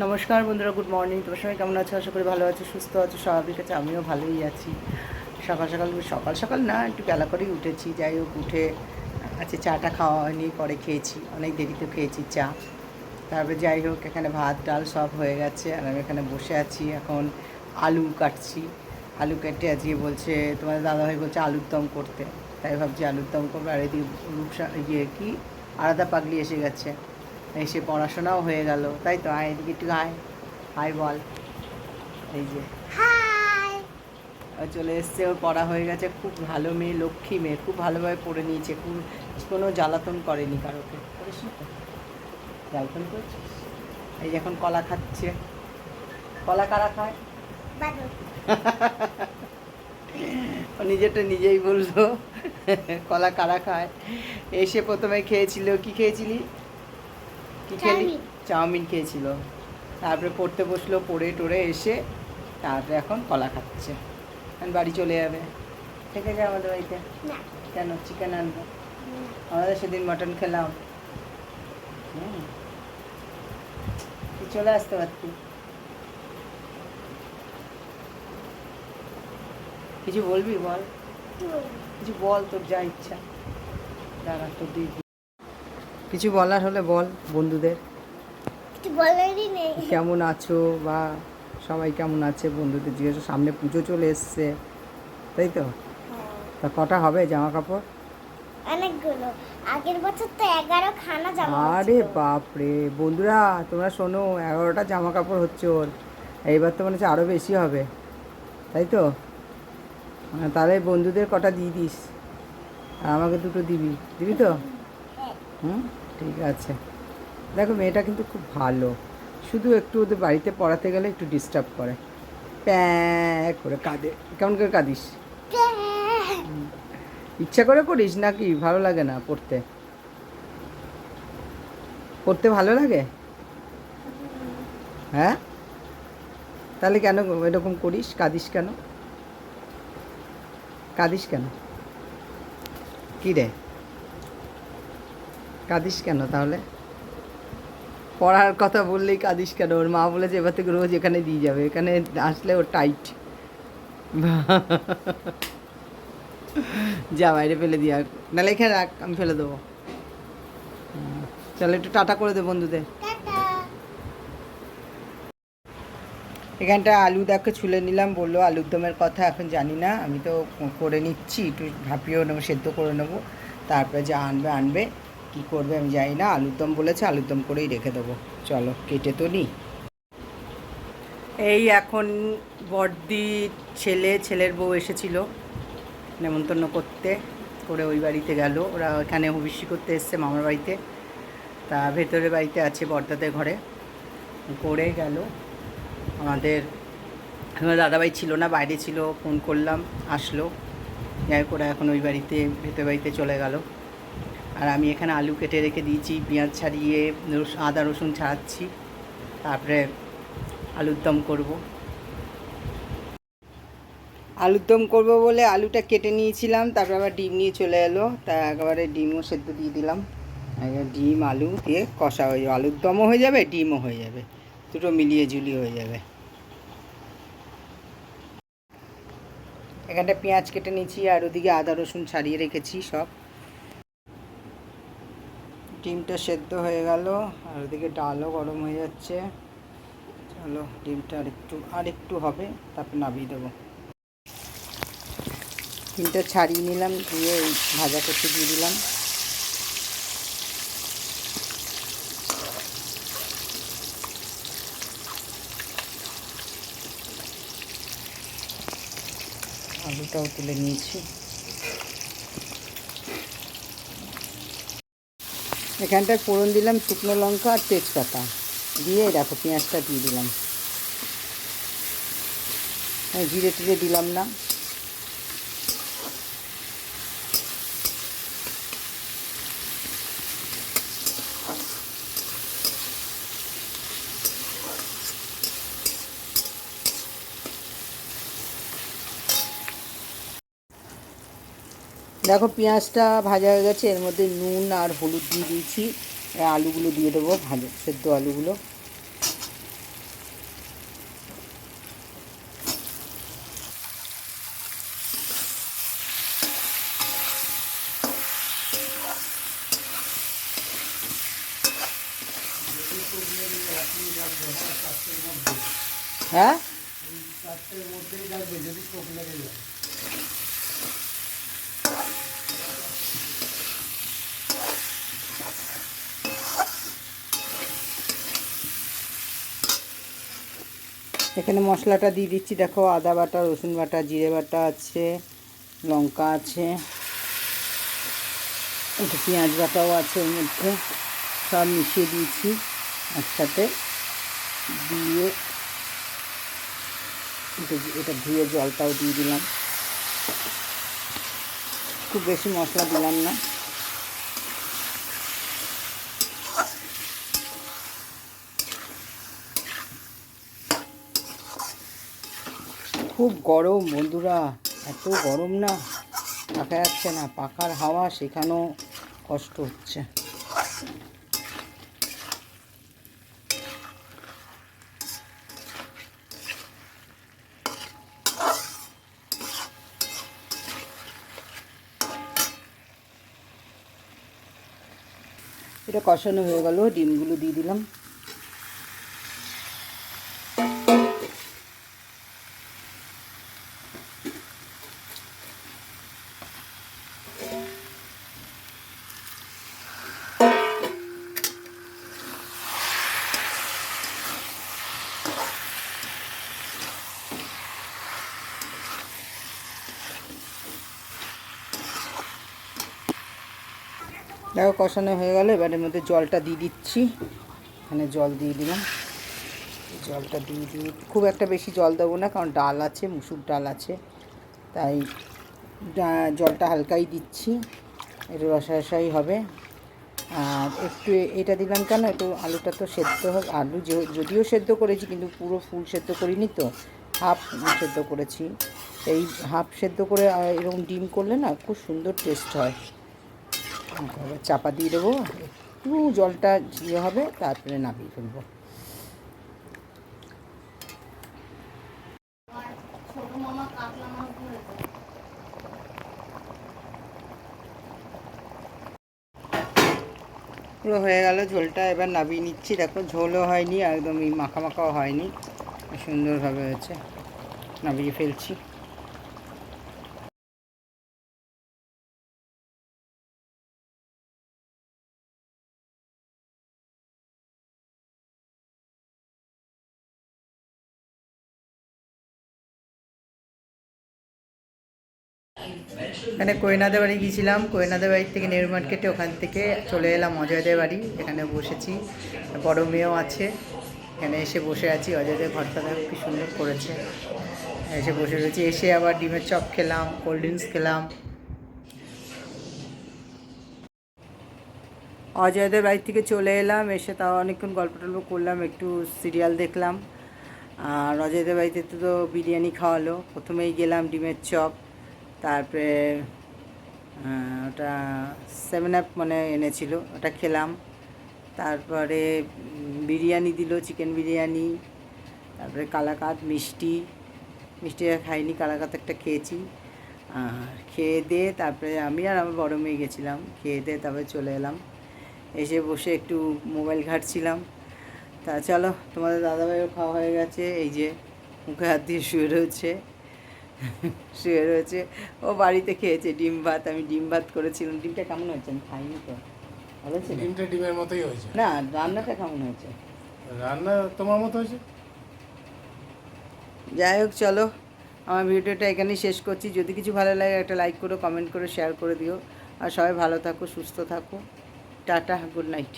নমস্কার বন্ধুরা good morning তোমার সবাই কেমন আছো? আশা করি ভালো আছো, সুস্থ আছো, স্বাভাবিক আছে, আমিও ভালোই আছি। সকাল সকাল সকাল সকাল না, একটু বেলা করেই উঠেছি। যাই হোক, উঠে আচ্ছা চাটা খাওয়া হয়নি, পরে খেয়েছি। অনেক দেরিতে খেয়েছি চা। তারপরে যাই হোক, এখানে ভাত, ডাল সব হয়ে গেছে আর আমি এখানে বসে আছি। এখন আলু কাটছি। আলু কেটে আজকে বলছে তোমাদের দাদাভাই বলছে আলুর দম করতে। তাই ভাবছি আলুর দম করব। আর এদিকে রূপসা ইয়ে কি আলাদা পাগলি এসে গেছে। এসে পড়াশোনাও হয়ে গেল। তাই তো আয় এদিকে একটু আয়। হাই বল। এই যে। চলে এসছে ওর পড়া হয়ে গেছে। খুব ভালো মেয়ে লক্ষ্মী মেয়ে। খুব ভালোভাবে পড়ে নিয়েছে। খুব কোনো জ্বালাতন করেনি কারোকে। করিস জ্বালাতন করছিস? এই যে এখন কলা খাচ্ছে। কলা কারা খায়? নিজেরটা নিজেই বলল। কলা কারা খায়? এসে প্রথমে খেয়েছিল। কি খেয়েছিলি? কি খেলি। চাউমিন। খেয়েছিল। তারপরে পড়তে বসল পড়ে টড়ে এসে তারপরে এখন কলা খাচ্ছে। এখন বাড়ি চলে যাবে। থেকে যায় আমাদের বাড়িতে। কেন? চিকেন আনব। আমাদের সেদিন মটন খেলাম। চলে আসতে পারতি। কিছু বলবি বল? কিছু বল তোর যা ইচ্ছা। দাঁড়া তোর দিদি কিছু বলার হলে বল বন্ধুদের। কিছু বলেরই নেই। কেমন আছো বা সবাই কেমন আছে বন্ধুদের জিজ্ঞেস সামনে পুজো চলে এসছে তাই তো? তা কটা হবে জামা কাপড়? অনেকগুলো। আগের বছর তো এগারো খানা জামা আরে বাপরে! বন্ধুরা তোমরা শোনো এগারোটা জামা কাপড় হচ্ছে ওর। এইবার তো মনে হচ্ছে আরও বেশি হবে তাই তো? তাহলে বন্ধুদের কটা দিয়ে দিস? আর আমাকে দুটো দিবি দিবি তো? হ্যাঁ। হুম? ঠিক আছে। দেখো, মেয়েটা কিন্তু খুব ভালো। শুধু একটু ওদের বাড়িতে পড়াতে গেলে একটু ডিস্টার্ব করে। প্যাঁ করে কাঁদে। কেমন করে কাঁদিস? ইচ্ছা করে করিস নাকি? ভালো লাগে না পড়তে। পড়তে ভালো লাগে? হ্যাঁ? তাহলে কেন এরকম করিস? কাঁদিস কেন? কাঁদিস কেন? কী রে? কাঁদিস কেন তাহলে? পড়ার কথা বললেই কাঁদিস কেন? ওর মা বলেছে এবার থেকে রোজ এখানে দিয়ে যাবে। এখানে আসলে ওর টাইট যা বাইরে ফেলে দিয়ে আর। নাহলে এখানে রাখ আমি ফেলে দেবো। চলো একটু টাটা করে দে বন্ধুদের। এখানটা আলু দেখো ছুলে নিলাম। বলল আলুর দমের কথা এখন জানি না। আমি তো করে নিচ্ছি। একটু ভাপিয়েও নেব সেদ্ধ করে নেব। তারপরে যা আনবে আনবে। কি করবে আমি জানি না। আলুর দম বলেছে, আলুর দম করেই রেখে দেবো। চলো, কেটে তো নিই। এই এখন বড়দি ছেলে, ছেলের বউ এসেছিল নেমন্তন্ন করতে। করে ওই বাড়িতে গেল। ওরা এখানে হবিষ্যি করতে এসছে মামার বাড়িতে। তা ভেতরের বাড়িতে আছে বর্দাদের ঘরে। করে গেল। আমাদের, আমার দাদাভাই ছিল না, বাইরে ছিল। ফোন করলাম, আসলো। যাই করে এখন ওই বাড়িতে, ভেতর বাড়িতে চলে গেল। আর আমি এখানে আলু কেটে রেখে দিয়েছি, পেঁয়াজ ছাড়িয়ে আদা, রসুন ছাড়াচ্ছি। তারপরে আলুর দম করব। আলুর দম করব বলে আলুটা কেটে নিয়েছিলাম, তারপরে আবার ডিম নিয়ে চলে এলো। তা একেবারে ডিমও সেদ্ধ দিয়ে দিলাম। ডিম, আলু দিয়ে কষা হয়ে যাবে। আলুর দমও হয়ে যাবে, ডিমও হয়ে যাবে। দুটো মিলিয়ে ঝুলিয়ে হয়ে যাবে। এখানটা পেঁয়াজ কেটে নিয়েছি, আর ওদিকে আদা, রসুন ছাড়িয়ে রেখেছি সব। ডিমটা সেদ্ধ হয়ে গেল, আর ওদিকে ডালও গরম হয়ে যাচ্ছে। চলো, ডিমটা আর একটু আর একটু হবে, তারপর নামিয়ে দেবো। ডিমটা ছাড়িয়ে নিলাম, দিয়ে ভাজা করতে দিয়ে দিলাম। আলুটাও তুলে নিয়েছি। এখানটায় ফোড়ন দিলাম শুকনো লঙ্কা আর তেজপাতা। দিয়ে দেখো পেঁয়াজটা দিয়ে দিলাম। জিরে টিরে দিলাম না। দেখো, পেঁয়াজটা ভাজা হয়ে গেছে, এর মধ্যে নুন আর হলুদ দিয়ে দিয়েছি। আলুগুলো দিয়ে দেবো ভালো, সেদ্ধ আলুগুলো। হ্যাঁ? এখানে মশলাটা দিয়ে দিচ্ছি। দেখো আদা বাটা, রসুন বাটা, জিরে বাটা আছে, লঙ্কা আছে, একটু পেঁয়াজ বাটাও আছে ওর মধ্যে। সব মিশিয়ে দিয়েছি একসাথে। দিয়ে এটা- ধুয়ে জলটাও দিয়ে দিলাম। খুব বেশি মশলা দিলাম না। খুব গরম, বন্ধুরা। এত গরম না থাকা যাচ্ছে না, পাখার হাওয়া সেখানেও কষ্ট হচ্ছে। এটা কষানো হয়ে গেল, ডিমগুলো দিয়ে দিলাম। দেখো কষানো হয়ে গেল এবার এর মধ্যে জলটা দিয়ে দিচ্ছি। এখানে জল দিয়ে দিলাম। জলটা দিয়ে দিয়ে খুব একটা বেশি জল দেবো না, কারণ ডাল আছে, মুসুর ডাল আছে। তাই জলটা হালকাই দিচ্ছি। একটু রসা রসাই হবে। আর একটু এটা দিলাম কেন? একটু আলুটা তো সেদ্ধ হবে। আলু যদিও সেদ্ধ করেছি, কিন্তু পুরো ফুল সেদ্ধ করিনি তো। হাফ সেদ্ধ করেছি। এই হাফ সেদ্ধ করে এরকম ডিম করলে না খুব সুন্দর টেস্ট হয়। চাপা দিয়ে দেবো। একটু জলটা ইয়ে হবে, তারপরে নামিয়ে ফেলব। পুরো হয়ে গেল, ঝোলটা এবার নামিয়ে নিচ্ছি। দেখো, ঝোলও হয়নি, একদমই মাখা মাখাও হয়নি। সুন্দরভাবে হয়েছে, নামিয়ে ফেলছি। এখানে কোয়েনাদের বাড়ি গিয়েছিলাম। কোয়েনাদের বাড়ি থেকে নেহরু মার্কেটে ওখান থেকে চলে এলাম অজয়দের বাড়ি। এখানে বসেছি। বড় মেয়েও আছে। এখানে এসে বসে আছি। অজয়দের ঘরটা দেখো কি সুন্দর করেছে। এসে বসে রয়েছি। এসে আবার ডিমের চপ খেলাম, কোল্ড ড্রিঙ্কস খেলাম। অজয়দের বাড়ি থেকে চলে এলাম। এসে তাও অনেকক্ষণ গল্প টল্প করলাম, একটু সিরিয়াল দেখলাম। আর অজয়দের বাড়িতে তো বিরিয়ানি খাওয়ালো। প্রথমেই গেলাম ডিমের চপ। তারপরে ওটা সেভেন আপ মানে এনেছিল, ওটা খেলাম। তারপরে বিরিয়ানি দিল চিকেন বিরিয়ানি, তারপরে কালাকাত, মিষ্টি। মিষ্টি আর খাইনি, কালাকাত একটা খেয়েছি। আর খেয়ে দিয়ে তারপরে আমি আর আমার বড় মেয়ে গেছিলাম। খেয়ে দিয়ে তারপরে চলে এলাম। এসে বসে একটু মোবাইল ঘাটছিলাম। তা চলো, তোমাদের দাদাভাইও খাওয়া হয়ে গেছে। এই যে, মুখে হাত দিয়ে শুয়ে রয়েছে। শুয়ে রয়েছে। ও বাড়িতে খেয়েছে ডিম ভাত আমি ডিম ভাত করেছিলাম। ডিমটা কেমন হয়েছে আমি খাইনি তো। ভালো হয়েছে? ডিমটা ডিমের মতোই হয়েছে। না রান্নাটা কেমন হয়েছে? রান্না তোমার মতো হয়েছে? যাই হোক চলো। আমার ভিডিওটা এখানেই শেষ করছি। যদি কিছু ভালো লাগে একটা লাইক করো কমেন্ট করো শেয়ার করে দিও। আর সবাই ভালো থাকো সুস্থ থাকো। Tata good night